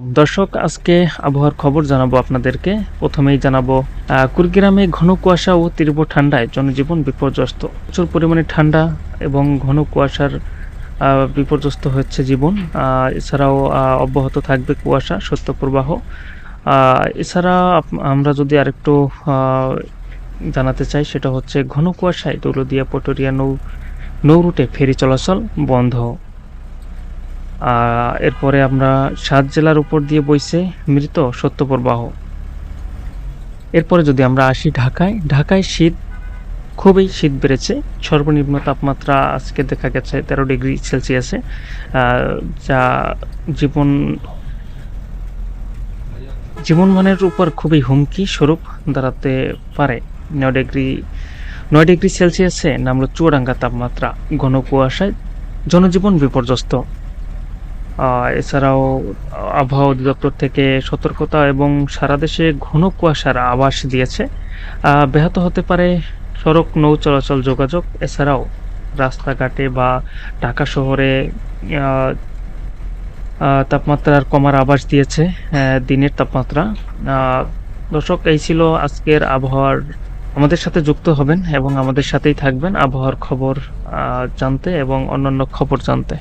দর্শক আজকে আবহাওয়ার খবর জানাব আপনাদেরকে। প্রথমেই জানাব আহ, কুড়িগ্রামে ঘন কুয়াশা ও তীব্র ঠান্ডায় জনজীবন বিপর্যস্ত। প্রচুর পরিমাণে ঠান্ডা এবং ঘন কুয়াশার বিপর্যস্ত হচ্ছে জীবন। এছাড়াও অব্যাহত থাকবে কুয়াশা সত্য প্রবাহ। এছাড়া আমরা যদি আরেকটু জানাতে চাই সেটা হচ্ছে ঘন কুয়াশায় দৌলদিয়া পটরিয়া নৌ নৌ রুটে ফেরি চলাচল বন্ধ। এরপরে আমরা সাত জেলার উপর দিয়ে বইছে মৃত সত্যপ্রবাহ। এরপরে যদি আমরা আসি ঢাকায় ঢাকায় শীত খুবই শীত বেড়েছে। সর্বনিম্ন তাপমাত্রা আজকে দেখা গেছে তেরো ডিগ্রি সেলসিয়াসে যা জীবন, জীবনমানের উপর খুবই হুমকি স্বরূপ দাঁড়াতে পারে। নয় ডিগ্রি নয় ডিগ্রি সেলসিয়াসে নামলো চুয়াডাঙ্গা তাপমাত্রা। ঘন কুয়াশায় জনজীবন বিপর্যস্ত। এছাড়াও আবহাওয়া অধিদপ্তর থেকে সতর্কতা এবং সারা দেশে ঘন কুয়াশার আভাস দিয়েছে। ব্যাহত হতে পারে সড়ক নৌ চলাচল যোগাযোগ, এছাড়াও রাস্তাঘাটে বা ঢাকা শহরে তাপমাত্রার কমার আভাস দিয়েছে দিনের তাপমাত্রা। দর্শক, এই ছিল আজকের আবহাওয়ার। আমাদের সাথে যুক্ত হবেন এবং আমাদের সাথেই থাকবেন আবহাওয়ার খবর জানতে এবং অন্যান্য খবর জানতে।